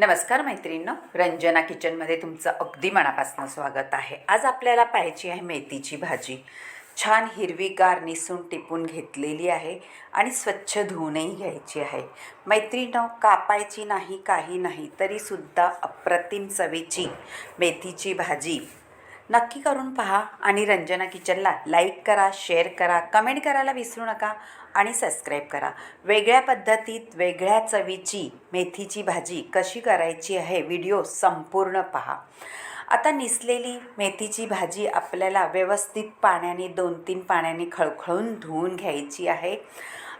नमस्कार मैत्रिणींनो रंजना किचनमध्ये तुमचं अगदी मनापासून स्वागत आहे. आज आपल्याला पाहायची आहे मेथीची भाजी. छान हिरवीगार निसून टिपून घेतलेली आहे आणि स्वच्छ धुवूनही घ्यायची आहे. मैत्रिणींनो कापायची नाही काही नाही तरीसुद्धा अप्रतिम चवीची मेथीची भाजी नक्की करून पहा आणि रंजना किचनला लाईक करा शेअर करा कमेंट करायला विसरू नका आणि सबस्क्राईब करा. वेगळ्या पद्धतीत वेगळ्या चवीची मेथीची भाजी कशी करायची आहे व्हिडिओ संपूर्ण पहा. आता निसलेली मेथीची भाजी आपल्याला व्यवस्थित पाण्याने दोन तीन पाण्याने खळखळून धुवून घ्यायची आहे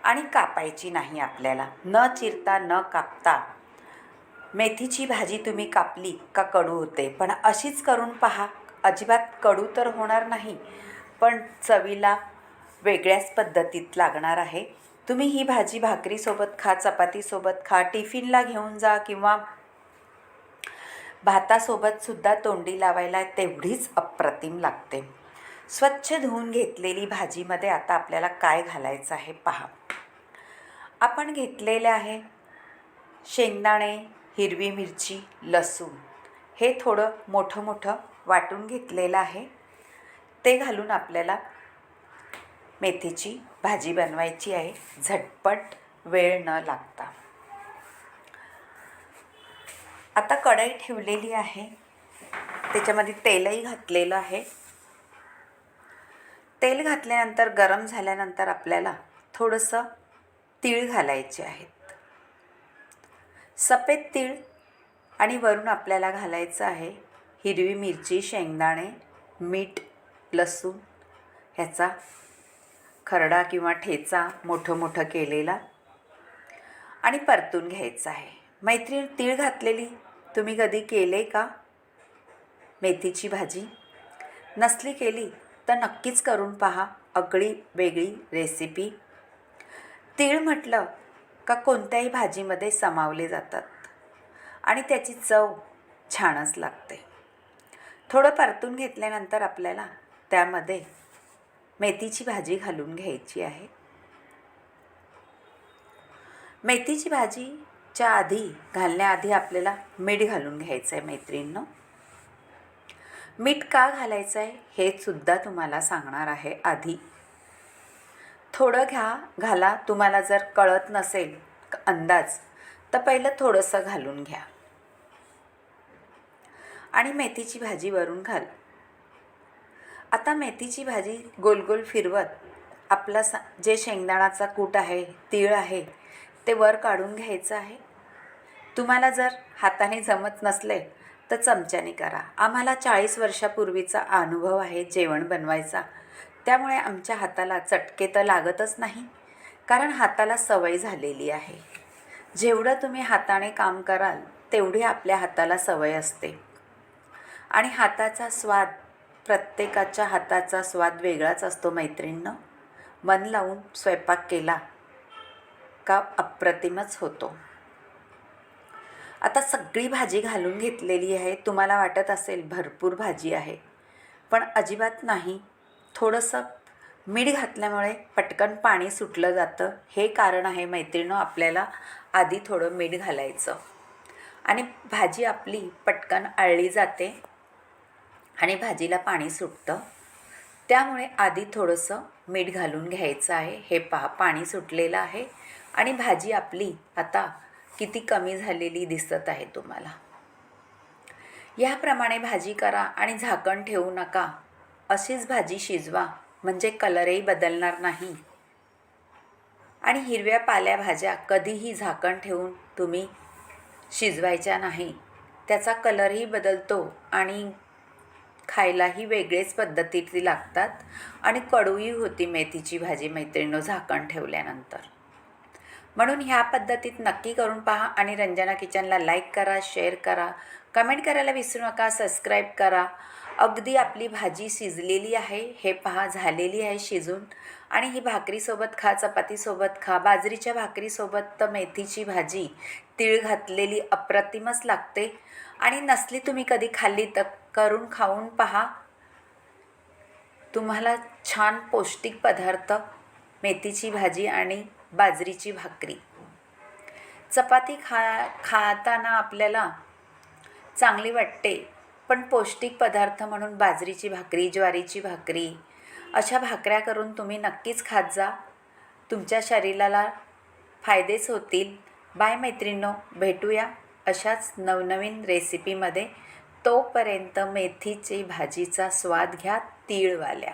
आणि कापायची नाही आपल्याला. न चिरता न कापता. मेथीची भाजी तुम्ही कापली का कडू होते पण अशीच करून पहा. अजिबात कडू तर होणार नाही पण चवीला वेगळ्याच पद्धतीत लागणार आहे. तुम्ही ही भाजी भाकरीसोबत खा चपातीसोबत खा टिफिनला घेऊन जा किंवा भातासोबतसुद्धा तोंडी लावायला तेवढीच अप्रतिम लागते. स्वच्छ धुवून घेतलेली भाजीमध्ये आता आपल्याला काय घालायचं आहे पहा. आपण घेतलेले आहे शेंगदाणे हिरवी मिरची लसूण. हे थोडं मोठं मोठं वाटून घेतलेलं आहे. ते घालून आपल्याला मेथीची भाजी बनवायची आहे. झटपट वेळ न लागता. आता कढई ठेवलेली आहे. त्याच्यामध्ये तेलही घातलेलं आहे. तेल घातल्यानंतर गरम झाल्यानंतर आपल्याला थोडंसं तीळ घालायचे आहेत. सफेद तीळ आणि वरून आपल्याला घालायचं आहे. हिरवी मिरची शेंगदाणे मीठ लसूण ह्याचा खरडा किंवा ठेचा मोठं मोठं केलेला आणि परतून घ्यायचं आहे. मैत्रीण तीळ घातलेली? तुम्ही कधी केले का? मेथीची भाजी? नसली केली तर नक्कीच करून पहा अगळी वेगळी रेसिपी तीळ म्हटलं का कोणत्याही भाजीमध्ये समावले जातात आणि त्याची चव छानच लागते. थोडं परतून घेतल्यानंतर आपल्याला त्यामध्ये मेथीची भाजी घालून घ्यायची आहे. मेथीची भाजीच्या आधी घालण्याआधी आपल्याला मीठ घालून घ्यायचं आहे मैत्रिणींनो. मीठ का घालायचं आहे हे सुद्धा तुम्हाला सांगणार आहे आधी. थोडं घ्या घाला. तुम्हाला जर कळत नसेल अंदाज तर पहिलं थोडंसं घालून घ्या. आणि मेथीची भाजी वरून घाल. आता मेथीची भाजी गोल गोल फिरवत आपला सा जे शेंगदाणाचा कूट आहे तीळ आहे ते वर काढून घ्यायचं आहे. तुम्हाला जर हाताने जमत नसले तर चमच्याने करा. आम्हाला चाळीस वर्षापूर्वीचा अनुभव आहे जेवण बनवायचा. त्यामुळे आमच्या हाताला चटके तर लागतच नाही कारण हाताला सवय झालेली आहे. जेवढं तुम्ही हाताने काम कराल तेवढी आपल्या हाताला सवय असते. आणि हाताचा स्वाद प्रत्येकाच्या हाताचा स्वाद वेगळाच असतो मैत्रिणीनं. मन लावून स्वयंपाक केला का अप्रतिमच होतो. आता सगळी भाजी घालून घेतलेली आहे. तुम्हाला वाटत असेल भरपूर भाजी आहे. पण अजिबात नाही. थोडंसं मीठ घातल्यामुळे पटकन पाणी सुटलं जातं. हे कारण आहे मैत्रिणं आपल्याला आधी थोडं मीठ घालायचं. आणि भाजी आपली पटकन आळली जाते. आणि भाजीला पाणी सुटतं. त्यामुळे आधी थोडंसं मीठ घालून घ्यायचं आहे. हे पहा पाणी सुटलेलं आहे आणि भाजी आपली आता किती कमी झालेली दिसत आहे तुम्हाला. याप्रमाणे भाजी करा आणि झाकण ठेवू नका. अशीच भाजी शिजवा म्हणजे कलरही बदलणार नाही. आणि हिरव्या पाल्या भाज्या कधीही झाकण ठेवून तुम्ही शिजवायच्या नाही. त्याचा कलरही बदलतो आणि खायलाही वेगळेच पद्धतीची लागतात आणि कडूही होती मेथीची भाजी मैत्रिणीनं झाकण ठेवल्यानंतर. म्हणून ह्या पद्धतीत नक्की करून पहा आणि रंजना किचनला लाईक करा शेअर करा कमेंट करायला विसरू नका सबस्क्राईब करा. अगदी आपली भाजी शिजलेली आहे हे पहा झालेली आहे शिजून. आणि ही भाकरीसोबत खा चपातीसोबत खा बाजरीच्या भाकरीसोबत तर मेथीची भाजी तीळ घातलेली अप्रतिमच लागते. आणि नसली तुम्ही कधी खाल्ली तर करून खाऊन पहा. तुम्हाला छान पौष्टिक पदार्थ मेथीची भाजी आणि बाजरीची भाकरी. चपाती खा खाताना आपल्याला चांगली वाटते पण पौष्टिक पदार्थ म्हणून बाजरीची भाकरी ज्वारीची भाकरी अशा भाकऱ्या करून तुम्ही नक्कीच खात जा. तुमच्या शरीराला फायदेच होतील. बाय मैत्रिणींनो भेटूया अशाच नवनवीन रेसिपीमध्ये तोपर्यंत मेथीची भाजीचा स्वाद घ्या तीळवाल्या.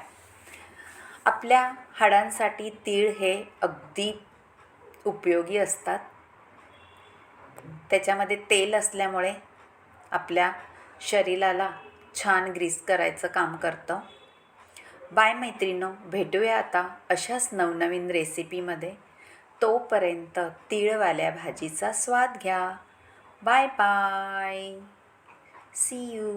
आपल्या हाडांसाठी तीळ हे अगदी उपयोगी असतात. त्याच्यामध्ये तेल असल्यामुळे आपल्या शरीराला छान ग्रीस करायचं काम करतं. बाय मैत्रिणो भेटूया आता अशाच नवनवीन रेसिपीमध्ये. तोपर्यंत तीळवाल्या भाजीचा स्वाद घ्या. Bye bye. C you